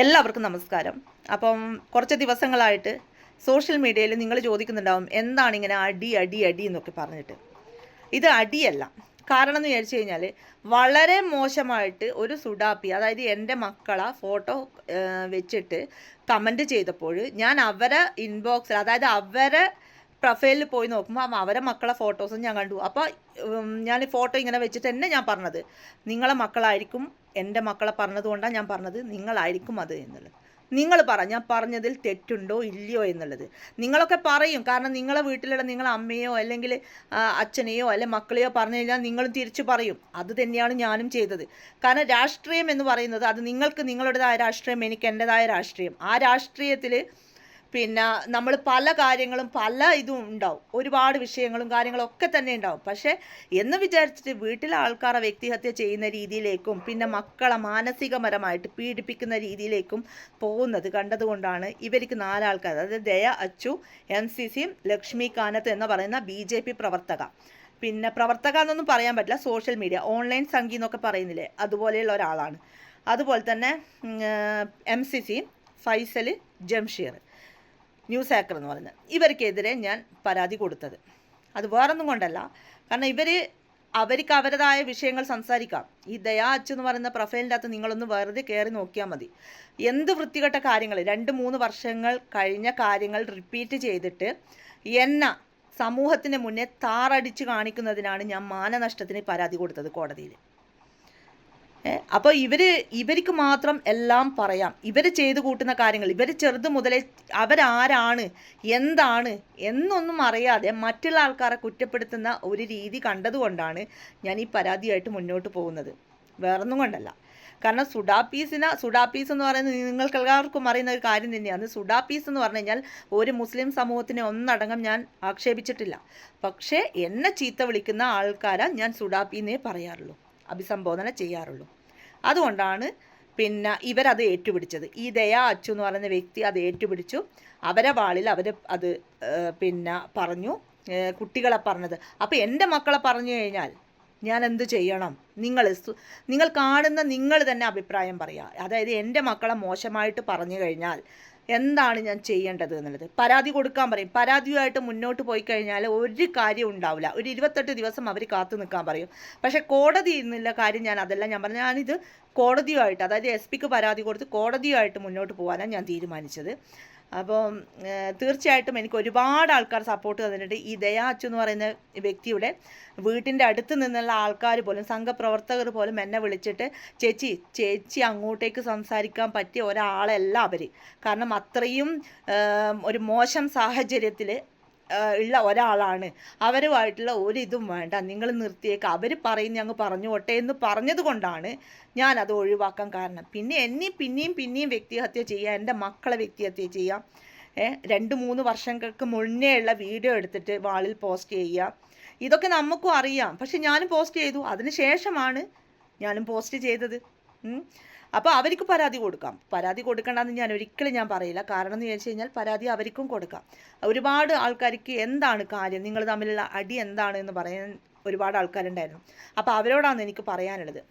എല്ലാവർക്കും നമസ്കാരം. അപ്പം കുറച്ച് ദിവസങ്ങളായിട്ട് സോഷ്യൽ മീഡിയയിൽ നിങ്ങൾ ചോദിക്കുന്നുണ്ടാവും എന്താണ് ഇങ്ങനെ അടി അടി അടി എന്നൊക്കെ പറഞ്ഞിട്ട്. ഇത് അടിയല്ല. കാരണം എന്ന് വിചാരിച്ചു കഴിഞ്ഞാൽ വളരെ മോശമായിട്ട് ഒരു സുഡാപ്പി അതായത് എന്റെ മക്കളെ ഫോട്ടോ വെച്ചിട്ട് കമന്റ് ചെയ്തപ്പോൾ ഞാൻ അവരെ ഇൻബോക്സിൽ അതായത് അവരെ പ്രൊഫൈലിൽ പോയി നോക്കുമ്പോൾ അവരെ മക്കളെ ഫോട്ടോസും ഞാൻ കണ്ടു. അപ്പോൾ ഞാൻ ഫോട്ടോ ഇങ്ങനെ വെച്ചിട്ട് തന്നെ ഞാൻ പറഞ്ഞത് നിങ്ങളെ മക്കളായിരിക്കും എന്റെ മക്കളെ പറഞ്ഞതുകൊണ്ടാണ് ഞാൻ പറഞ്ഞത് നിങ്ങളായിരിക്കും അത് എന്നുള്ളത്. നിങ്ങൾ പറ ഞാൻ പറഞ്ഞതിൽ തെറ്റുണ്ടോ ഇല്ലയോ എന്നുള്ളത്. നിങ്ങളൊക്കെ പറയും കാരണം നിങ്ങളെ വീട്ടിലുള്ള നിങ്ങളെ അമ്മയോ അല്ലെങ്കിൽ അച്ഛനെയോ അല്ലെ മക്കളെയോ പറഞ്ഞു കഴിഞ്ഞാൽ നിങ്ങളും തിരിച്ചു പറയും. അത് തന്നെയാണ് ഞാനും ചെയ്തത്. കാരണം രാഷ്ട്രീയം എന്ന് പറയുന്നത് അത് നിങ്ങൾക്ക് നിങ്ങളുടേതായ രാഷ്ട്രീയം എനിക്ക് എന്റെതായ രാഷ്ട്രീയം. ആ രാഷ്ട്രീയത്തിൽ പിന്നെ നമ്മൾ പല കാര്യങ്ങളും പല ഇതും ഉണ്ടാവും. ഒരുപാട് വിഷയങ്ങളും കാര്യങ്ങളും ഒക്കെ തന്നെ ഉണ്ടാവും. പക്ഷേ എന്ന് വിചാരിച്ചിട്ട് വീട്ടിലെ ആൾക്കാരെ വ്യക്തിഹത്യ ചെയ്യുന്ന രീതിയിലേക്കും പിന്നെ മക്കളെ മാനസികപരമായിട്ട് പീഡിപ്പിക്കുന്ന രീതിയിലേക്കും പോകുന്നത് കണ്ടതുകൊണ്ടാണ് ഇവർക്ക് നാലാൾക്കാർ അതായത് ദയ അച്ചു എം സി സിയും ലക്ഷ്മി കാനത്ത് എന്ന് പറയുന്ന ബി ജെ പി പ്രവർത്തക. പിന്നെ പ്രവർത്തക എന്നൊന്നും പറയാൻ പറ്റില്ല. സോഷ്യൽ മീഡിയ ഓൺലൈൻ സംഖ്യ എന്നൊക്കെ പറയുന്നില്ലേ? അതുപോലെയുള്ള ഒരാളാണ്. അതുപോലെ തന്നെ M C C Faisal Jamsheer. News ആക്കർ എന്ന് പറയുന്നത്. ഇവർക്കെതിരെ ഞാൻ പരാതി കൊടുത്തത്. അത് വേറൊന്നും കൊണ്ടല്ല. കാരണം ഇവർ അവർക്ക് അവരുടേതായ വിഷയങ്ങൾ സംസാരിക്കാം. ഈ ദയാ അച്ചു എന്ന് പറയുന്ന പ്രൊഫൈലിന്റെ അകത്ത് നിങ്ങളൊന്ന് വെറുതെ കയറി നോക്കിയാൽ മതി. എന്ത് വൃത്തികെട്ട കാര്യങ്ങൾ? രണ്ട് മൂന്ന് വർഷങ്ങൾ കഴിഞ്ഞ കാര്യങ്ങൾ റിപ്പീറ്റ് ചെയ്തിട്ട് എന്ന സമൂഹത്തിന് മുന്നേ താറടിച്ച് കാണിക്കുന്നതിനാണ് ഞാൻ മാനനഷ്ടത്തിന് പരാതി കൊടുത്തത് കോടതിയിൽ. അപ്പോൾ ഇവർ ഇവർക്ക് മാത്രം എല്ലാം പറയാം. ഇവർ ചെയ്തു കൂട്ടുന്ന കാര്യങ്ങൾ ഇവർ ചെറുത് മുതലേ അവരാരാണ് എന്താണ് എന്നൊന്നും അറിയാതെ മറ്റുള്ള ആൾക്കാരെ കുറ്റപ്പെടുത്തുന്ന ഒരു രീതി കണ്ടതുകൊണ്ടാണ് ഞാൻ ഈ പരാതിയായിട്ട് മുന്നോട്ട് പോകുന്നത്. വേറൊന്നും കൊണ്ടല്ല. കാരണം സുഡാപ്പീസിന് സുഡാപ്പീസ് എന്ന് പറയുന്നത് നിങ്ങൾക്ക് എല്ലാവർക്കും അറിയുന്ന ഒരു കാര്യം തന്നെയാണ്. സുഡാപ്പീസ് എന്ന് പറഞ്ഞു കഴിഞ്ഞാൽ ഒരു മുസ്ലിം സമൂഹത്തിനെ ഒന്നടങ്കം ഞാൻ ആക്ഷേപിച്ചിട്ടില്ല. പക്ഷേ എന്നെ ചീത്ത വിളിക്കുന്ന ആൾക്കാരാണ് ഞാൻ സുഡാപ്പീന്നേ പറയാറുള്ളൂ. അഭിസംബോധന ചെയ്യാറുള്ളൂ. അതുകൊണ്ടാണ് പിന്നെ ഇവരത് ഏറ്റുപിടിച്ചത്. ഈ ദയാ അച്ചു എന്ന് പറയുന്ന വ്യക്തി അത് ഏറ്റുപിടിച്ചു. അവരെ വാളിൽ അവർ അത് പിന്നെ പറഞ്ഞു. കുട്ടികളെ പറഞ്ഞത്. അപ്പോൾ എന്റെ മക്കളെ പറഞ്ഞു കഴിഞ്ഞാൽ ഞാൻ എന്ത് ചെയ്യണം? നിങ്ങൾ നിങ്ങൾ കാണുന്ന നിങ്ങൾ തന്നെ അഭിപ്രായം പറയുക അതായത് എന്റെ മക്കളെ മോശമായിട്ട് പറഞ്ഞു കഴിഞ്ഞാൽ എന്താണ് ഞാൻ ചെയ്യേണ്ടത് എന്നുള്ളത്? പരാതി കൊടുക്കാൻ പറയും. പരാതിയുമായിട്ട് മുന്നോട്ട് പോയി കഴിഞ്ഞാൽ ഒരു കാര്യം ഉണ്ടാവില്ല. ഒരു ഇരുപത്തെട്ട് ദിവസം അവർ കാത്തു നിൽക്കാൻ പറയും. പക്ഷേ കോടതി എന്നുള്ള കാര്യം ഞാൻ അതല്ല ഞാൻ പറഞ്ഞു ഞാനിത് കോടതിയുമായിട്ട് അതായത് എസ് പിക്ക് പരാതി കൊടുത്ത് കോടതിയുമായിട്ട് മുന്നോട്ട് പോകാനാണ് ഞാൻ തീരുമാനിച്ചത്. അപ്പം ഏഹ്, തീർച്ചയായിട്ടും എനിക്ക് ഒരുപാട് ആൾക്കാർ സപ്പോർട്ട് തന്നിട്ടുണ്ട്. ഈ ദയാ അച്ചു എന്ന് പറയുന്ന വ്യക്തിയുടെ വീട്ടിന്റെ അടുത്ത് നിന്നുള്ള ആൾക്കാർ പോലും സംഘപ്രവർത്തകർ പോലും എന്നെ വിളിച്ചിട്ട് ചേച്ചി ചേച്ചി അങ്ങോട്ടേക്ക് സംസാരിക്കാൻ പറ്റിയ ഒരാളല്ല അവർ കാരണം അത്രയും ഒരു മോശം സാഹചര്യത്തിൽ ഉള്ള ഒരാളാണ്. അവരുമായിട്ടുള്ള ഒരിതും വേണ്ട. നിങ്ങൾ നിർത്തിയേക്ക്. അവർ പറയുന്ന അങ്ങ് പറഞ്ഞോട്ടെ എന്ന് പറഞ്ഞത് കൊണ്ടാണ് ഞാൻ അത് ഒഴിവാക്കാൻ കാരണം. പിന്നെ എന്നെ പിന്നെയും പിന്നെയും വ്യക്തിഹത്യ ചെയ്യുക എന്റെ മക്കളെ വ്യക്തിഹത്യ ചെയ്യാം. രണ്ട് മൂന്ന് വർഷങ്ങൾക്ക് മുന്നേ ഉള്ള വീഡിയോ എടുത്തിട്ട് വാളിൽ പോസ്റ്റ് ചെയ്യുക. ഇതൊക്കെ നമുക്കും അറിയാം. പക്ഷെ ഞാനും പോസ്റ്റ് ചെയ്തു. അതിന് ശേഷമാണ് ഞാനും പോസ്റ്റ് ചെയ്തത്. അപ്പോൾ അവർക്ക് പരാതി കൊടുക്കാം. പരാതി കൊടുക്കണ്ടെന്ന് ഞാൻ ഒരിക്കലും ഞാൻ പറയില്ല. കാരണം എന്ന് ചോദിച്ചു കഴിഞ്ഞാൽ പരാതി അവർക്കും കൊടുക്കാം. ഒരുപാട് ആൾക്കാർക്ക് എന്താണ് കാര്യം? നിങ്ങൾ തമ്മിലുള്ള അടി എന്താണ് എന്ന് പറയാൻ ഒരുപാട് ആൾക്കാരുണ്ടായിരുന്നു. അപ്പോൾ അവരോടാണ് എനിക്ക് പറയാനുള്ളത്.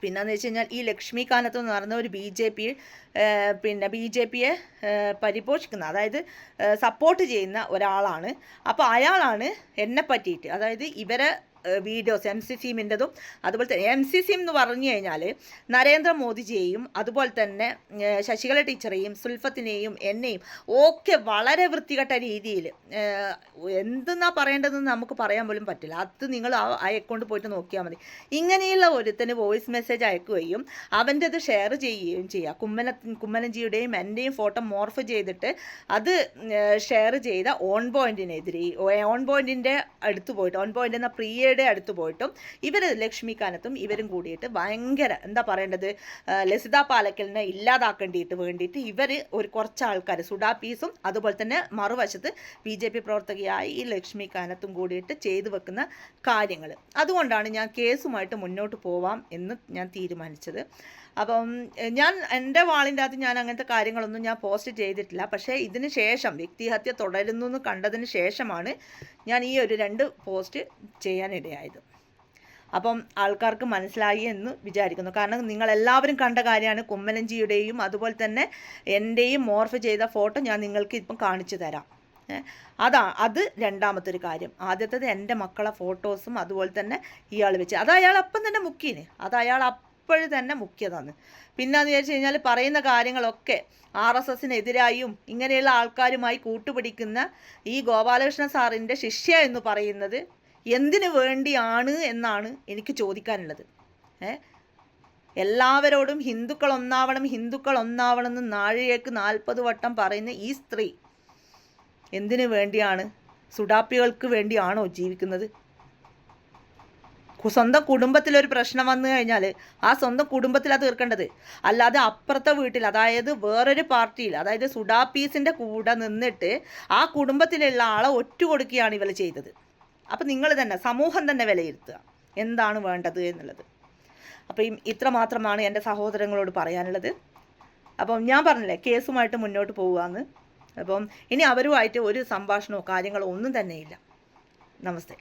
പിന്നെന്ന് വെച്ച് കഴിഞ്ഞാൽ ഈ ലക്ഷ്മികാനത്ത് എന്ന് പറയുന്ന ഒരു ബി ജെ പി പിന്നെ ബി ജെ പിയെ പരിപോഷിക്കുന്ന അതായത് സപ്പോർട്ട് ചെയ്യുന്ന ഒരാളാണ്. അപ്പോൾ അയാളാണ് എന്നെ പറ്റിയിട്ട് അതായത് ഇവരെ വീഡിയോസ് എം സി സിമിന്റെതും അതുപോലെ തന്നെ എം സി സി എന്ന് പറഞ്ഞു കഴിഞ്ഞാൽ നരേന്ദ്രമോദിജിയെയും അതുപോലെ തന്നെ ശശികല ടീച്ചറെയും സുൽഫത്തിനെയും എന്നെയും ഒക്കെ വളരെ വൃത്തികെട്ട രീതിയിൽ എന്തെന്നാ പറയേണ്ടതെന്ന് നമുക്ക് പറയാൻ പോലും പറ്റില്ല. അത് നിങ്ങൾ ആ അയക്കൊണ്ട് പോയിട്ട് നോക്കിയാൽ മതി. ഇങ്ങനെയുള്ള ഒരുത്തന് വോയിസ് മെസ്സേജ് അയക്കുകയും അവന്റെത് ഷെയർ ചെയ്യുകയും ചെയ്യുക. കുമ്മന കുമ്മനജിയുടെയും എന്റെയും ഫോട്ടോ മോർഫ് ചെയ്തിട്ട് അത് ഷെയർ ചെയ്ത ഓൺ പോയിന്റിനെതിരെ ഓൺ പോയിന്റിന്റെ അടുത്ത് പോയിട്ട് ഓൺ പോയിന്റ് എന്ന പ്രിയയുടെ അടുത്ത് പോയിട്ടും ഇവർ ലക്ഷ്മിക്കാനത്തും ഇവരും കൂടിയിട്ട് ഭയങ്കര എന്താ പറയേണ്ടത് ലസിത പാലക്കലിനെ ഇല്ലാതാക്കേണ്ടിയിട്ട് വേണ്ടിയിട്ട് ഇവർ ഒരു കുറച്ച് ആൾക്കാർ സുഡാപ്പീസും അതുപോലെ തന്നെ മറുവശത്ത് ബി ജെ പി പ്രവർത്തകയായി ഈ ലക്ഷ്മിക്കാനത്തും കൂടിയിട്ട് ചെയ്തു വെക്കുന്ന കാര്യങ്ങൾ അതുകൊണ്ടാണ് ഞാൻ കേസുമായിട്ട് മുന്നോട്ട് പോവാം എന്ന് ഞാൻ തീരുമാനിച്ചത്. അപ്പം ഞാൻ എന്റെ വാളിന്റെ അകത്ത് ഞാൻ അങ്ങനത്തെ കാര്യങ്ങളൊന്നും ഞാൻ പോസ്റ്റ് ചെയ്തിട്ടില്ല. പക്ഷേ ഇതിന് ശേഷം വ്യക്തിഹത്യ തുടരുന്നു എന്ന് കണ്ടതിന് ശേഷമാണ് ഞാൻ ഈ ഒരു രണ്ട് പോസ്റ്റ് ചെയ്യാനിടയായത്. അപ്പം ആൾക്കാർക്ക് മനസ്സിലായി എന്ന് വിചാരിക്കുന്നു. കാരണം നിങ്ങളെല്ലാവരും കണ്ട കാര്യമാണ് കുമ്മനഞ്ചിയുടെയും അതുപോലെ തന്നെ എന്റെയും മോർഫ് ചെയ്ത ഫോട്ടോ ഞാൻ നിങ്ങൾക്ക് ഇപ്പം കാണിച്ചു തരാം. അതാ അത് രണ്ടാമത്തെ ഒരു കാര്യം. ആദ്യത്തേത് എന്റെ മക്കളെ ഫോട്ടോസും അതുപോലെ തന്നെ ഇയാൾ വെച്ച്. അത് അയാൾ അപ്പം തന്നെ മുക്കീന് അത് അയാൾ അപ്പോഴും തന്നെ മുഖ്യതാണ്. പിന്നെന്ന് വിചാരിച്ചു കഴിഞ്ഞാൽ പറയുന്ന കാര്യങ്ങളൊക്കെ ആർ എസ് എസിനെതിരായും ഇങ്ങനെയുള്ള ആൾക്കാരുമായി കൂട്ടുപിടിക്കുന്ന ഈ ഗോപാലകൃഷ്ണ സാറിന്റെ ശിഷ്യ എന്ന് പറയുന്നത് എന്തിനു വേണ്ടിയാണ് എന്നാണ് എനിക്ക് ചോദിക്കാനുള്ളത്. ഏ? എല്ലാവരോടും ഹിന്ദുക്കൾ ഒന്നാവണം ഹിന്ദുക്കൾ ഒന്നാവണം എന്ന് നാഴികേക്ക് നാൽപ്പത് വട്ടം പറയുന്ന ഈ സ്ത്രീ എന്തിനു വേണ്ടിയാണ് സുഡാപ്പികൾക്ക് വേണ്ടിയാണോ ജീവിക്കുന്നത്? സ്വന്തം കുടുംബത്തിലൊരു പ്രശ്നം വന്നു കഴിഞ്ഞാൽ ആ സ്വന്തം കുടുംബത്തിലാണ് തീർക്കേണ്ടത്. അല്ലാതെ അപ്പുറത്തെ വീട്ടിൽ അതായത് വേറൊരു പാർട്ടിയിൽ അതായത് സുഡാപ്പീസിന്റെ കൂടെ നിന്നിട്ട് ആ കുടുംബത്തിലുള്ള ആളെ ഒറ്റ കൊടുക്കുകയാണ് ഇവർ ചെയ്തത്. അപ്പം നിങ്ങൾ തന്നെ സമൂഹം തന്നെ വിലയിരുത്തുക. എന്താണ് വേണ്ടത് എന്നുള്ളത്. അപ്പം ഇത്ര മാത്രമാണ് എന്റെ സഹോദരങ്ങളോട് പറയാനുള്ളത്. അപ്പം ഞാൻ പറഞ്ഞില്ലേ കേസുമായിട്ട് മുന്നോട്ട് പോവുകയെന്ന് അപ്പം ഇനി അവരുമായിട്ട് ഒരു സംഭാഷണമോ കാര്യങ്ങളോ ഒന്നും തന്നെയില്ല. നമസ്തേ.